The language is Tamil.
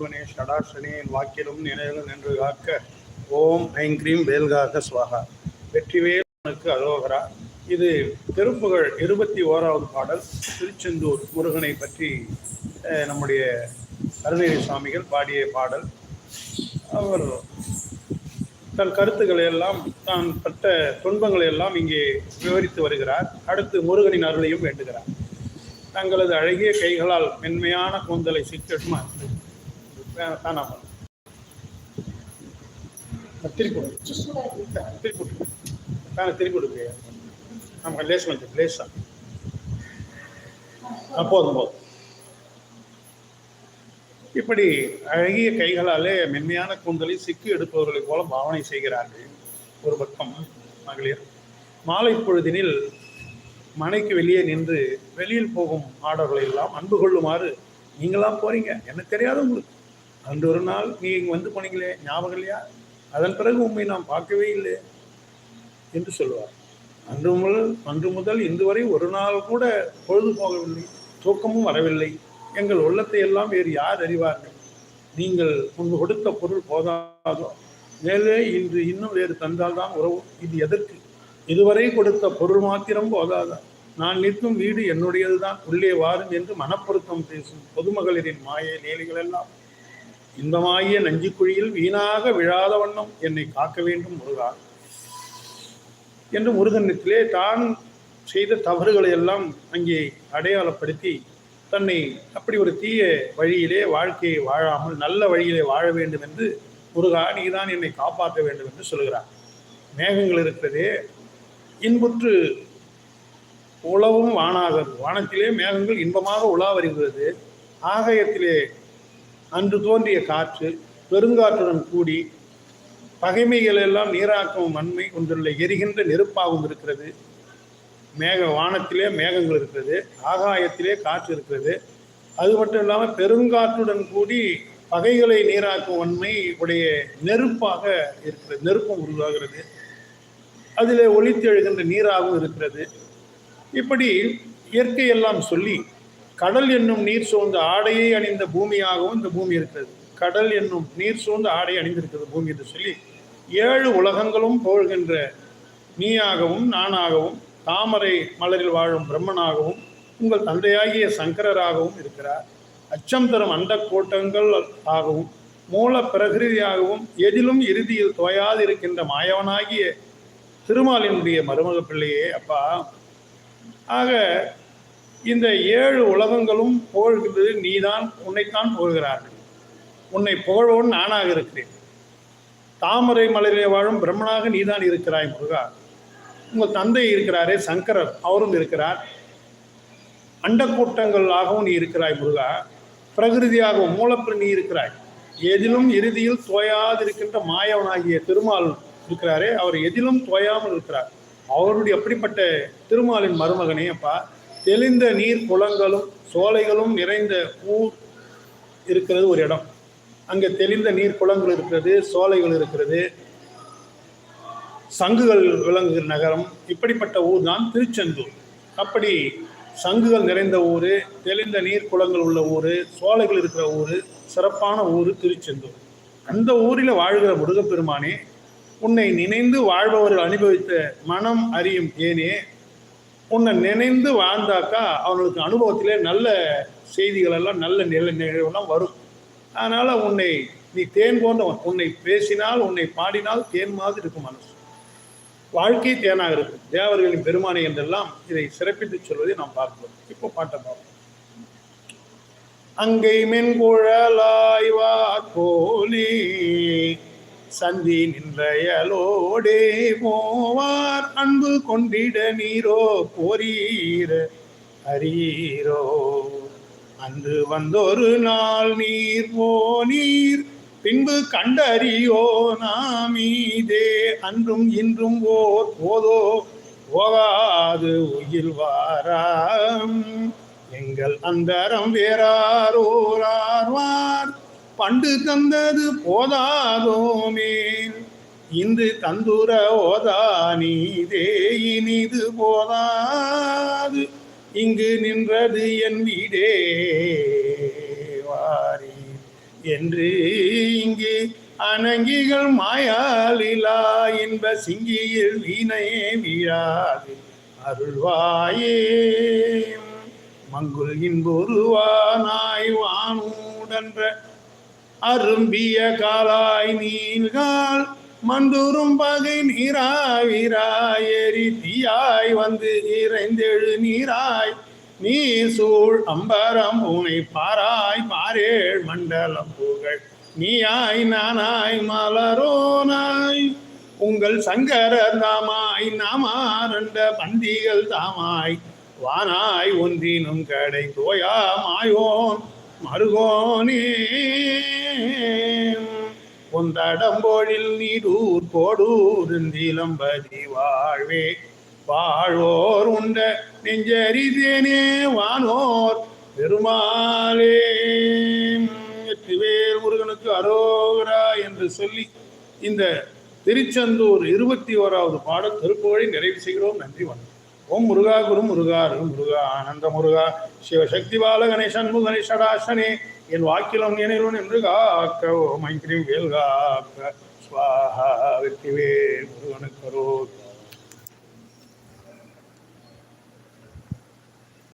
சிவனே ஷடாஷனே வாக்கிலும் நினைவில் நின்று காக்க ஓம் ஐங்கிரீம் வேல்காக சுவாகா. வெற்றிவேலனுக்கு அரோகரா. இது திருப்புகழ் இருபத்தி ஓராவது பாடல். திருச்செந்தூர் முருகனை பற்றி நம்முடைய அருணகிரி சுவாமிகள் பாடிய பாடல். அவர் தன் கருத்துக்களை எல்லாம் தான் பட்ட துன்பங்களை எல்லாம் இங்கே விவரித்து வருகிறார். அடுத்து முருகனின் அருளையும் வேண்டுகிறார். தங்களது அழகிய கைகளால் மென்மையான கூந்தலை சிக்கட்டுமா வேணாம் திருப்பி விடு. வேணாம், திருப்பி ஆமாம் லேஸ் கொஞ்சம் லேஸா ஆ, போதும் போதும். இப்படி அழகிய கைகளாலே மென்மையான கூந்தலை சிக்கி எடுப்பவர்களைப் போல பாவனை செய்கிறார்கள் ஒரு பக்கம் மகளிர். மாலை பொழுதினில் மனைக்கு வெளியே நின்று வெளியில் போகும் ஆடவர்களை எல்லாம் அன்பு கொள்ளுமாறு நீங்களாம் போறீங்க. எனக்கு தெரியாது உங்களுக்கு. அன்று ஒரு நாள் நீ இங்கே வந்து போனீங்களே ஞாபகம் இல்லையா? அதன் பிறகு உண்மை நாம் பார்க்கவே இல்லை என்று சொல்வார். அன்று முதல் அன்று முதல் இன்று வரை ஒரு நாள் கூட பொழுது போகவில்லை தூக்கமும் வரவில்லை. எங்கள் உள்ளத்தை எல்லாம் வேறு யார் அறிவார்கள்? நீங்கள் முன்பு கொடுத்த பொருள் போதாதோ? மேலே இன்று இன்னும் வேறு தந்தால்தான் உறவு. இது எதற்கு? இதுவரை கொடுத்த பொருள் மாத்திரம் போதாதா? நான் நிற்கும் வீடு என்னுடையதுதான். உள்ளே வாரும் என்று மனப்பொருத்தம் பேசும் பொதுமகளிரின் மாய நேலிகள் எல்லாம். இன்பமாகிய நஞ்சுக்குழியில் வீணாக விழாத வண்ணம் என்னை காக்க வேண்டும் முருகா. என்று முருகனிடத்திலே தான் செய்த தவறுகளை எல்லாம் அங்கே அடையாளப்படுத்தி தன்னை அப்படி ஒரு தீய வழியிலே வாழ்க்கையை வாழாமல் நல்ல வழியிலே வாழ வேண்டும் என்று முருகா நீதான் என்னை காப்பாற்ற வேண்டும் என்று சொல்கிறார். மேகங்கள் இருக்கிறதே இன்புற்று உழவும் வானாகும் வானத்திலே மேகங்கள் இன்பமாக உலா வருகிறது. ஆகாயத்திலே அன்று தோன்றிய காற்று பெருங்காற்றுடன் கூடி பகைமைகள் எல்லாம் நீராக்கும் வன்மை கொண்டுள்ள எரிகின்ற நெருப்பாகவும் இருக்கிறது. மேக வானத்திலே மேகங்கள் இருக்கிறது ஆகாயத்திலே காற்று இருக்கிறது. அது மட்டும் இல்லாமல் பெருங்காற்றுடன் கூடி பகைகளை நீராக்கும் வன்மை உடைய நெருப்பாக இருக்கிறது நெருப்பம் உருவாகிறது. அதில் ஒளித்து எழுகின்ற நீராகவும் இருக்கிறது. இப்படி இயற்கையெல்லாம் சொல்லி கடல் என்னும் நீர் சூழ்ந்த ஆடையை அணிந்த பூமியாகவும் இந்த பூமி இருக்கிறது. கடல் என்னும் நீர் சூழ்ந்த ஆடை அணிந்திருக்கிறது பூமி என்று சொல்லி ஏழு உலகங்களும் போழ்கின்ற நீயாகவும் நானாகவும் தாமரை மலரில் வாழும் பிரம்மனாகவும் உங்கள் தந்தையாகிய சங்கரராகவும் இருக்கிறார். அச்சம் தரும் அந்த கோட்டங்கள் ஆகவும் மூல பிரகிருதியாகவும் எதிலும் இறுதியில் துவையாது இருக்கின்ற மாயவனாகிய திருமாலினுடைய மருமக பிள்ளையே அப்பா. ஆக இந்த ஏழு உலகங்களும் புகழ்கிறது நீதான் உன்னைத்தான் புகழ்கிறார்கள் உன்னை புகழ்வோன் நானாக இருக்கிறேன். தாமரை மலையிலே வாழும் பிரம்மனாக நீதான் இருக்கிறாய் முருகா. உங்கள் தந்தை இருக்கிறாரே சங்கரர் அவரும் இருக்கிறார். அண்டக்கூட்டங்களாகவும் நீ இருக்கிறாய் முருகா. பிரகிருதியாகவும் மூலப்பிர நீ இருக்கிறாய். எதிலும் இறுதியில் தோயாதிருக்கின்ற மாயவனாகிய திருமால் இருக்கிறாரே. அவர் எதிலும் தோயாமல் இருக்கிறார். அவருடைய அப்படிப்பட்ட திருமாலின் மருமகனே அப்பா தெளிந்த நீர் குளங்களும் சோலைகளும் நிறைந்த ஊர் இருக்கிறது ஒரு இடம். அங்கே தெளிந்த நீர் குளங்கள் இருக்கிறது சோலைகள் இருக்கிறது சங்குகள் விளங்குகிற நகரம். இப்படிப்பட்ட ஊர் தான் திருச்செந்தூர். அப்படி சங்குகள் நிறைந்த ஊர் தெளிந்த நீர் குளங்கள் உள்ள ஊர் சோலைகள் இருக்கிற ஊர் சிறப்பான ஊர் திருச்செந்தூர். அந்த ஊரில் வாழ்கிற முருகப்பெருமானே உன்னை நினைந்து வாழ்பவர்கள் அனுபவித்த மனம் அறியும் ஏனே உன்னை நினைந்து வாழ்ந்தாக்கா அவனுக்கு அனுபவத்திலே நல்ல செய்திகளெல்லாம் நல்ல நில நிகழ்வுலாம் வரும். அதனால் உன்னை நீ தேன் போன்றவன் உன்னை பேசினால் உன்னை பாடினால் தேன் மாதிரி இருக்கும் மனசு. வாழ்க்கை தேனாக இருக்கும். தேவர்களின் பெருமானை என்றெல்லாம் இதை சிறப்பித்து சொல்வதை நாம் பார்க்கிறோம். இப்போ பாட்டை பார்ப்போம். அங்கை மென்குழலாய்வா கோலி. சந்தி நின்றையலோடே போவார். அன்பு கொண்டிட நீரோ போரீர அரீரோ அன்று வந்தொரு நாள் நீர் போ நீர் பின்பு கண்டறியோ நாமீதே அன்றும் இன்றும் ஓர் போதோ போகாது உயில் வாராம். எங்கள் அந்தரம் வேறாரோரார்வார் பண்டு தந்தது போதாதோமே இன்று தந்துர ஓதா நீதே இனிது போதாது. இங்கு நின்றது என் வீடே வாரி. என்று இங்கு அணங்கிகள் மாயாலிலா இன்ப சிங்கியில் வீணையே வீழாது. அருள்வாயே மங்குள் இன்பொருவானாய் வானூடன்ற அரும்பிய காலாய் நீள்கால் மண்டுரும் பகை நீராவிராய் எரி தீயாய் வந்து இறைந்தெழு நீராய். நீ சூழ் அம்பரம் உனை பாராய் பாரேழ் மண்டலம் புகழ். நீயாய் நானாய் மலரோனாய். உங்கள் சங்கரர் தாமாய் நாமாரண்ட பந்திகள் தாமாய். வானாய் ஒன்றினும் கடை தோயா மாயோன் மருகோனே பொந்தடம்போழில் நீடூர் கோடூர் நிலம்பதி வாழ்வே. வாழ்வோர் உண்ட நெஞ்சரிதேனே வானோர் பெருமாளே வெற்றிவேல் முருகனுக்கு அரோகரா என்று சொல்லி இந்த திருச்செந்தூர் இருபத்தி ஓராவது பாடல் திருப்புகழை நிறைவு செய்கிறோம். நன்றி வணக்கம். ஓம் முருகா குரு முருகா அருள் முருகா ஆனந்த முருகா சிவசக்தி பால கணேசன் முகணேஷடாசனே என் வாக்கிலம் நினைவும் என்று காக்க ஓம் ஐங்கிரிம் வேல்காக்க சுவாஹா ஸ்வாஹா வெற்றிவேல் முருகனுக்கு அரோகரா